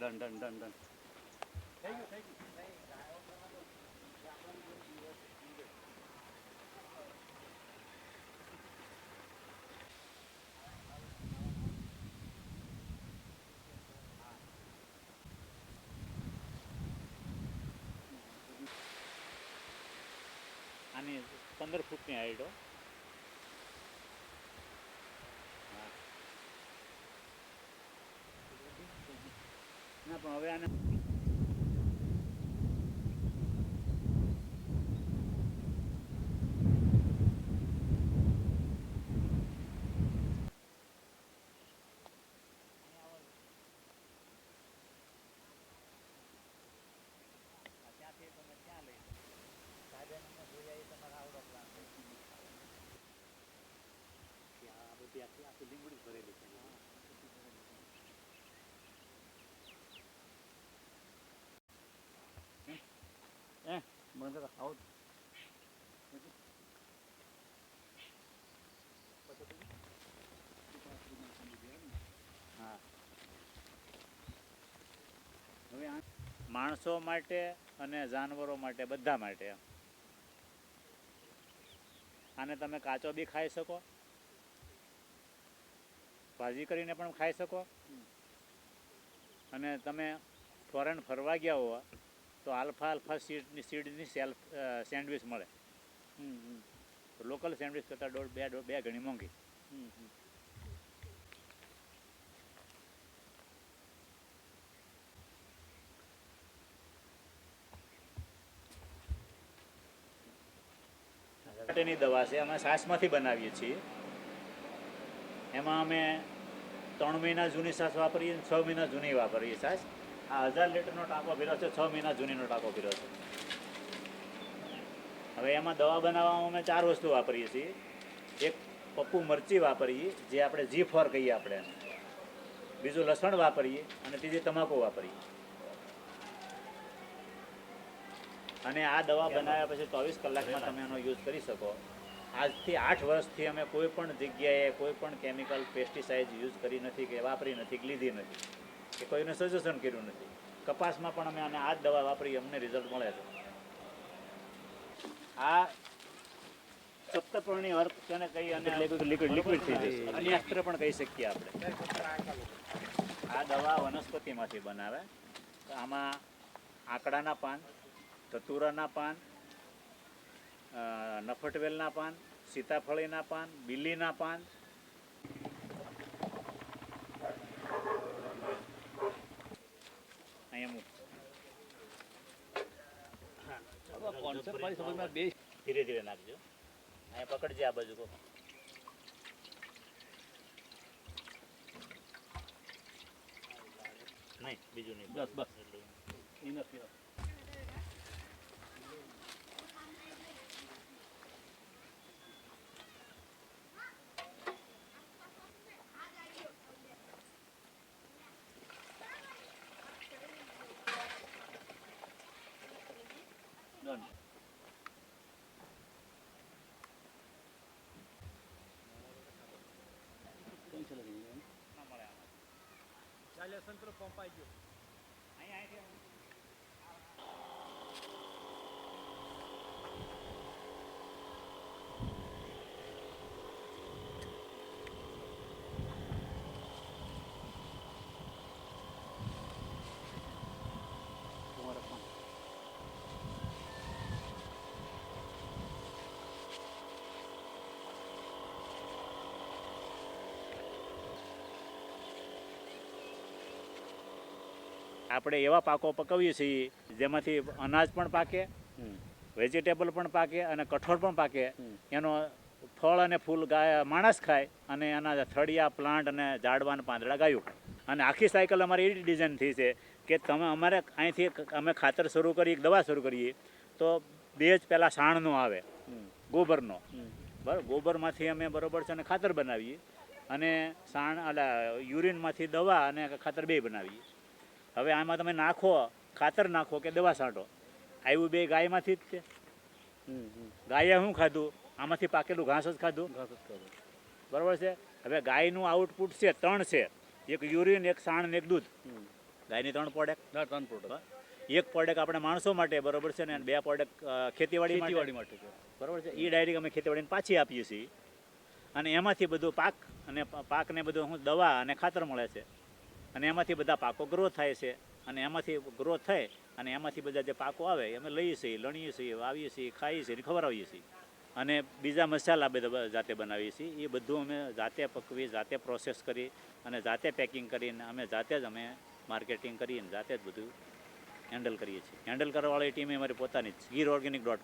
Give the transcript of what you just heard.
Done done done done. આની પંદર ફૂટની હાઈટો. ના પણ હવે આને લીંબડી ભરેલી છે. માણસો માટે અને જાનવરો માટે, બધા માટે આને તમે કાચો બી ખાઈ શકો. ભાજી કરીને પણ ખાઈ શકો. અને તમે ફોરેન ફરવા ગયા હો તો alpha alpha Sydney Sydney self sandwich મળે. લોકલ સેન્ડવિચ કરતાં દોઢ બે દોઢ બે ઘણી મોંઘી. માટેની દવા છે અમે સાસમાંથી બનાવીએ છીએ. એમાં અમે ત્રણ મહિના જૂની સાસ વાપરીએ અને છ મહિના જૂની વાપરીએ સાસ. આ હજાર લીટરનો ટાંકો ભીરો છે, છ મહિના જૂનીનો ટાંકો ભીરો છે. હવે એમાં દવા બનાવવામાં અમે ચાર વસ્તુ વાપરીએ છીએ. એક પપ્પુ મરચી વાપરીએ, જે આપણે જી ફોર કહીએ આપણે. બીજું લસણ વાપરીએ અને ત્રીજી તમાકુ વાપરીએ. અને આ દવા બનાવ્યા પછી ચોવીસ કલાકમાં તમે એનો યુઝ કરી શકો. આજથી આઠ વર્ષથી અમે કોઈ પણ જગ્યાએ કોઈ પણ કેમિકલ પેસ્ટિસાઇડ યુઝ કરી નથી કે વાપરી નથી કે લીધી નથી કે કોઈને સજેશન કર્યું નથી. કપાસમાં પણ અમે આને આ જ દવા વાપરી અમને રિઝલ્ટ મળે છે. આ સપ્તપર્ણી અર્થ તેને કહી અને લિક્વિડ લિક્વિડ થઈ જશે. અન્યાસ્ત્ર પણ કહી શકીએ આપણે. આ દવા વનસ્પતિમાંથી બનાવે. તો આમાં આંકડાના પાન ધતુરાના પાન નફટવેલના પાન સીતાફળીના પાન બિલ્લીના પાન. ધીરે ધીરે નાખજો. અહીંયા પકડજે આ બાજુ કો નહીં બીજું નહીં. બસ, બસ. એટલું. ઇનફ ઇનફ આમાં. ચાલે સંતરો પંપાઈ ગયો અહીંયા આપણે એવા પાકો પકવીએ છીએ જેમાંથી અનાજ પણ પાકે વેજીટેબલ પણ પાકે અને કઠોળ પણ પાકે. એનો ફળ અને ફૂલ ગાય માણસ ખાય અને એના થળિયા પ્લાન્ટ અને ઝાડવાને પાંદડા ગાયું. ખાય અને આખી સાયકલ અમારી એવી ડિઝાઇન થઈ છે કે તમે અમારે અહીંથી અમે ખાતર શરૂ કરીએ દવા શરૂ કરીએ તો બે જ પહેલાં સાણનો આવે ગોબરનો. બરાબર ગોબરમાંથી અમે બરોબર છે અને ખાતર બનાવીએ અને સાણ એટલે યુરિનમાંથી દવા અને ખાતર બે બનાવીએ. હવે આમાં તમે નાખો ખાતર નાખો કે દવા છાંટો. આવ્યું બે ગાયમાંથી જ છે ગાયે શું ખાધું? આમાંથી પાકેલું ઘાસ જ ખાધું? ઘાસ જ ખાધું. બરાબર છે? હવે ગાયનું આઉટપુટ છે ત્રણ છે. એક યુરિન એક સાણ ને એક દૂધ. ગાયની ત્રણ પ્રોડક્ટ ત્રણ પ્રોડક્ટ એક પ્રોડક્ટ આપણે માણસો માટે બરોબર છે ને બે પ્રોડક્ટ ખેતીવાડી માટે. ખેતીવાડી માટે બરોબર છે? એ ડાયરેક્ટ અમે ખેતીવાડીને પાછી આપીએ છીએ. અને એમાંથી બધું પાક અને પાકને બધું દવા અને ખાતર મળે છે. અને એમાંથી બધા પાકો ગ્રો થાય છે. અને એમાંથી ગ્રોથ થાય અને એમાંથી બધા જે પાકો આવે અમે લઈએ છીએ, લણીએ છીએ, વાવીએ છીએ, ખાઈએ છીએ ખવડાવીએ છીએ. અને બીજા મસાલા બધા જાતે બનાવીએ છીએ. એ બધું અમે જાતે પકવી, જાતે પ્રોસેસ કરી અને જાતે પેકિંગ કરીને અમે જાતે જ અમે માર્કેટિંગ કરીને જાતે જ બધું હેન્ડલ કરીએ છીએ. હેન્ડલ કરવાવાળી ટીમ અમારી પોતાની જ ગીર ઓર્ગેનિક ડોટ